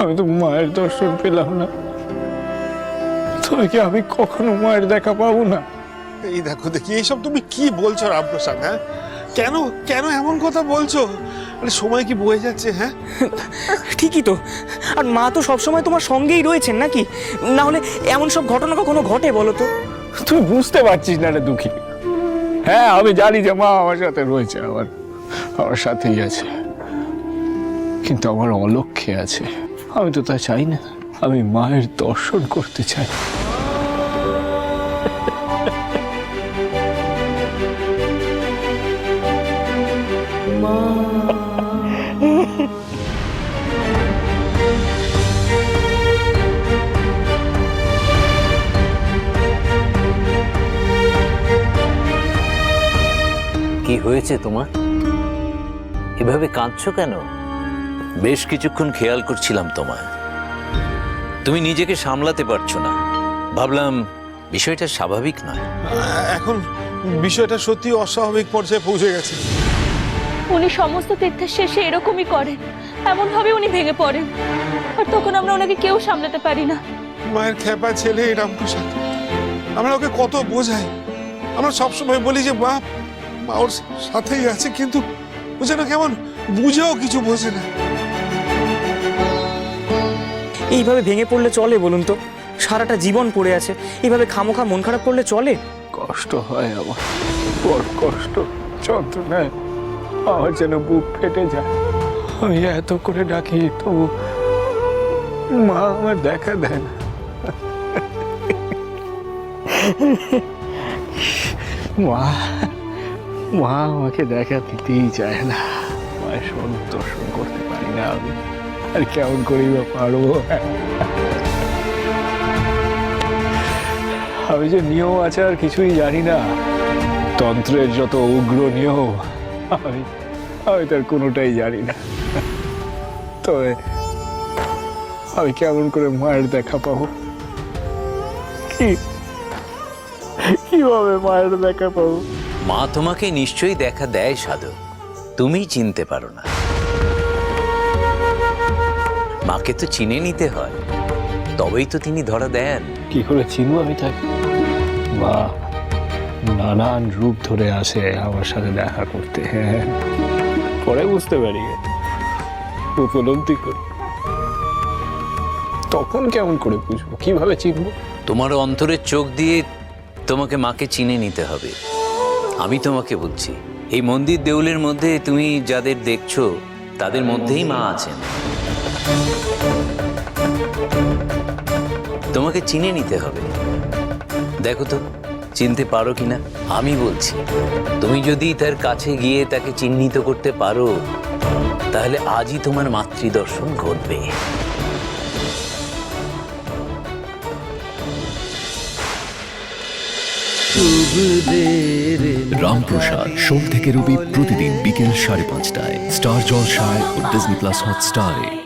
আমি তো মায়ের দর্শন পেলাম না। তবে কি আমি কখনো মায়ের দেখা পাবো না? এই দেখো দেখি এইসব তুমি কি বলছো রামপ্রসাদ হ্যাঁ? কেন কেন এমন কথা বলছো? আরে সময় কি বয়ে যাচ্ছে হ্যাঁ? ঠিকই তো। আর মা তো সবসময় তোমার সঙ্গেই রয়েছেন নাকি? না হলে এমন সব ঘটনা কখনো ঘটে বলো তো? তুই বুঝতে পারছিস না রে দুঃখী। হ্যাঁ আমি জানি যে মা আমার সাথে রয়েছে আমার আমার সাথেই আছে। কিন্তু আমার অলক্ষ্যে আছে। আমি তো তা চাই না। আমি মায়ের দর্শন করতে চাই। কি হয়েছে তোমার? এভাবে কাঁদছো কেন? বেশ কিছুক্ষণ খেয়াল করছিলাম তোমায়। তুমি নিজেকে সামলাতে পারছ না। ভাবলাম বিষয়টা স্বাভাবিক নয়। এখন বিষয়টা সত্যি অস্বাভাবিক পর্যায়ে পৌঁছে গেছে। উনি সমস্ত তীর্থের শেষে এরকমই করেন। এমন ভাবে উনি ভেঙে পড়েন। আর তখন আমরা ওনাকে কেউ সামলাতে পারি না। মায়ের খেপা ছেলে এই রামপ্রসাদ আমরা ওকে কত বোঝাই। আমরা সবসময় বলি যে মা মা ওর সাথেই আছে কিন্তু ও যেন কেমন বুঝেও কিছু বোঝে না। এইভাবে ভেঙে পড়লে চলে বলুন তো? সারাটা জীবন পড়ে আছে। এইভাবে খামোখা মন খারাপ করলে চলে? কষ্ট হয় আমার। বড় কষ্ট যন্ত্রণায় আমার যেন বুক ফেটে যায়। আমি এত করে ডাকি, তবু মা আমার দেখা দেয় না। মা মা আমাকে দেখা দিতেই চায় না। মায়ের স্বরূপ করতে পারি না আমি। আর কেমন করেই বা পারব? আমি যে নিয়ম আছে আর কিছুই জানি না। তন্ত্রের যত উগ্র নিয়ম, আমি আমি তার কোনোটাই জানি না। তবে আমি কেমন করে মায়ের দেখা পাবো? কীভাবে মায়ের দেখা পাবো? মা তোমাকে নিশ্চয়ই দেখা দেয় সাধক তুমি চিনতে পারো না। মাকে তো চিনে নিতে হয়। তবেই তো তিনি ধরা দেন। কি করে চিনবো আমি তাকে? বা নানান রূপ ধরে আসে আমার সাথে দেখা করতে হ্যাঁ। পরে বুঝতে পারি। উপলব্ধি করি। তখন কেমন করে বুঝব? কীভাবে চিনবো? তোমার অন্তরের চোখ দিয়ে তোমাকে মাকে চিনে নিতে হবে। আমি তোমাকে বলছি এই মন্দির দেউলের মধ্যে তুমি যাদের দেখছ তাদের মধ্যেই মা আছেন। তোমাকে চিনে নিতে হবে। দেখো তো, চিনতে পারো কিনা? আমি বলছি, তুমি যদি তার কাছে গিয়ে তাকে চিহ্নিত করতে পারো, তাহলে আজই তোমার মাতৃদর্শন ঘটবে। রামপ্রসাদ, সোম থেকে রবি প্রতিদিন বিকেল সাড়ে পাঁচটায়। স্টার জলসায় ও ডিজনি প্লাস হটস্টারে।